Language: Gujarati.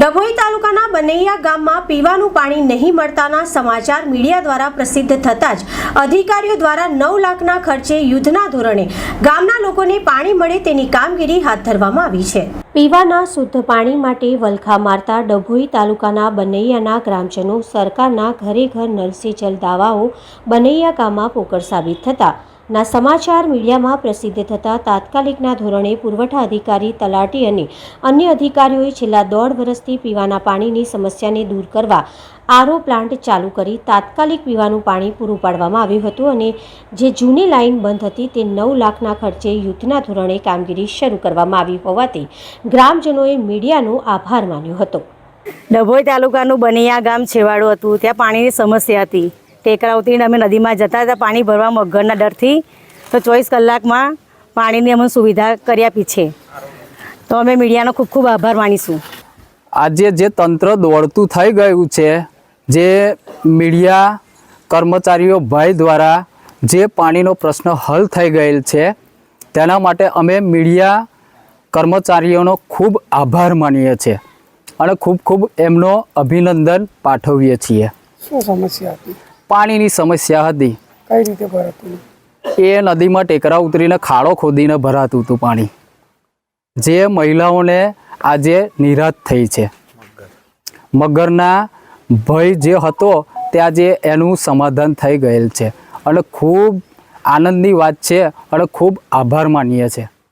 ડભોઈ તાલુકાના બનૈયા ગામમાં પીવાનું પાણી નહીં મળતાના સમાચાર મીડિયા દ્વારા પ્રસિદ્ધ થતાં જ અધિકારીઓ દ્વારા નવ લાખના ખર્ચે યુદ્ધના ધોરણે ગામના લોકોને પાણી મળે તેની કામગીરી હાથ ધરવામાં આવી છે. પીવાના શુદ્ધ પાણી માટે વલખા મારતા ડભોઈ તાલુકાના બનૈયાના ગ્રામજનો સરકારના ઘરે ઘર નલ જલ દાવાઓ બનૈયા ગામમાં પોકળ સાબિત થતા ના સમાચાર મીડિયામાં પ્રસિદ્ધ થતાં તાત્કાલિકના ધોરણે પુરવઠા અધિકારી તલાટી અને અન્ય અધિકારીઓએ છેલ્લા દોઢ વર્ષથી પીવાના પાણીની સમસ્યાને દૂર કરવા આરો પ્લાન્ટ ચાલુ કરી તાત્કાલિક પીવાનું પાણી પૂરું પાડવામાં આવ્યું હતું અને જે જૂની લાઇન બંધ હતી તે નવ લાખના ખર્ચે યુદ્ધના ધોરણે કામગીરી શરૂ કરવામાં આવી હોવાથી ગ્રામજનોએ મીડિયાનો આભાર માન્યો હતો. ડભોઈ તાલુકાનું બનિયા ગામ છેવાડું હતું. ત્યાં પાણીની સમસ્યા હતી. ટેકરા ઉતરીને અમે નદીમાં જતા હતા પાણી ભરવા મગરના ડરથી. તો ચોવીસ કલાકમાં પાણીની અમને સુવિધા કરી આપી છે. તો અમે મીડિયાનો ખૂબ ખૂબ આભાર માનીશું. આજે જે તંત્ર દોડતું થઈ ગયું છે જે મીડિયા કર્મચારીઓ ભાઈ દ્વારા જે પાણીનો પ્રશ્ન હલ થઈ ગયેલ છે તેના માટે અમે મીડિયા કર્મચારીઓનો ખૂબ આભાર માનીએ છીએ અને ખૂબ ખૂબ એમનો અભિનંદન પાઠવીએ છીએ. શું સમસ્યા હતી? પાણીની સમસ્યા હતી. કઈ રીતે ભરાતું? એ નદીમાં ટેકરા ઉતરીને ખાડો ખોદીને ભરાતું હતું પાણી. જે મહિલાઓને આજે નિરાશ થઈ છે. મગરના ભય જે હતો તે આજે એનું સમાધાન થઈ ગયેલ છે. અને ખૂબ આનંદની વાત છે અને ખૂબ આભાર માનીએ છીએ.